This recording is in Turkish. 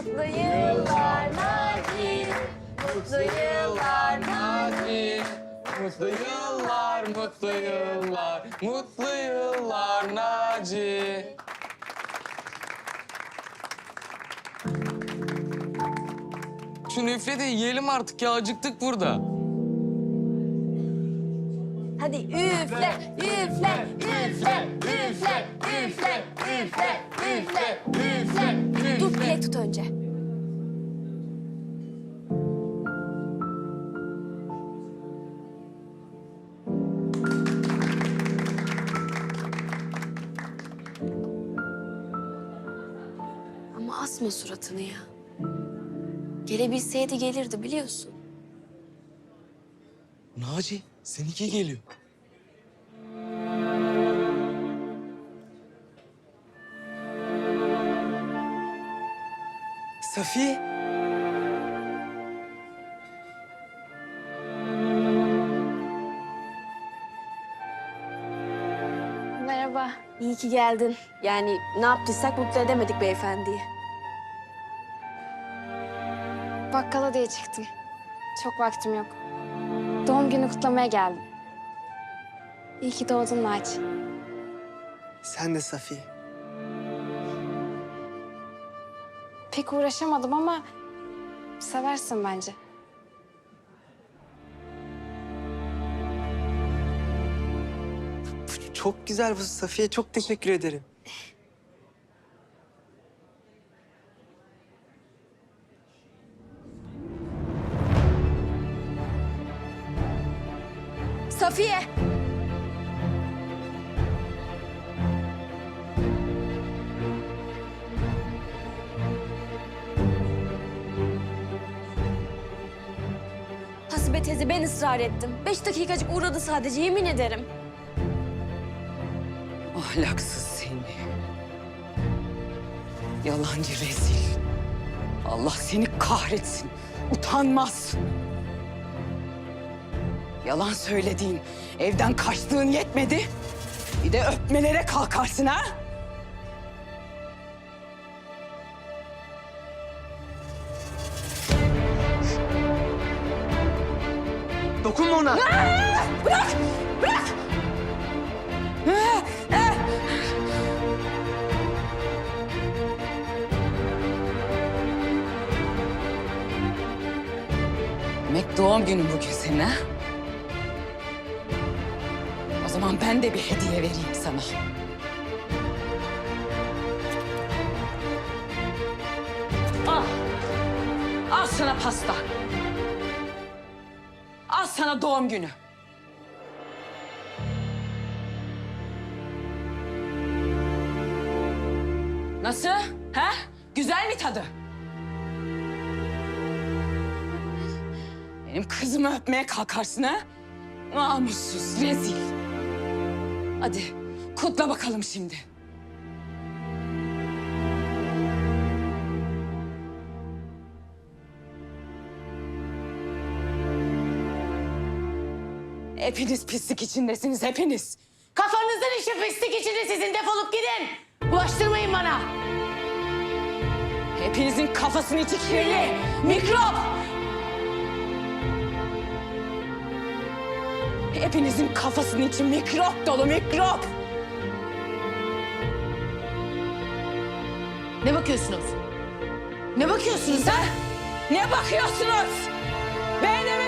Mutlu yıllar Naci. Mutlu yıllar Naci. Mutlu yıllar, mutlu yıllar, mutlu yıllar Naci. Şunu üfle de yiyelim artık ya acıktık burada. Hadi üfle, üfle, üfle, üfle, dilek tut önce. Ama asma suratını ya. Gelebilseydi gelirdi biliyorsun. Naci, seninki geliyor. Safiye. Merhaba. İyi ki geldin. Yani ne yaptıysak mutlu edemedik beyefendiyi. Bakkala diye çıktım. Çok vaktim yok. Doğum günü kutlamaya geldim. İyi ki doğdun Naci. Sen de Safiye. Pek uğraşamadım ama seversin bence. Çok güzel bu Safiye. Çok teşekkür ederim. Safiye! Hasibe teyze ben ısrar ettim. Beş dakikacık uğradı sadece yemin ederim. Ahlaksız seni. Yalancı rezil. Allah seni kahretsin. Utanmaz. Yalan söylediğin, evden kaçtığın yetmedi. Bir de öpmelere kalkarsın ha? Dokunma ona. Demek doğum günün bugün senin ha? O zaman ben de bir hediye vereyim sana. Al. Al sana pasta. Al sana doğum günü. Nasıl? Ha? Güzel mi tadı? Benim kızımı öpmeye kalkarsın ha? Namussuz, rezil. Hadi kutla bakalım şimdi. Hepiniz pislik içindesiniz, hepiniz. Kafanızın işi pislik içinde sizin defolup gidin. Bulaştırmayın bana. Hepinizin kafasının içi kirli. Mikrop! Hepinizin kafasının içi mikrop dolu, mikrop. Ne bakıyorsunuz? Ne bakıyorsunuz ha? Ne bakıyorsunuz? Beğenir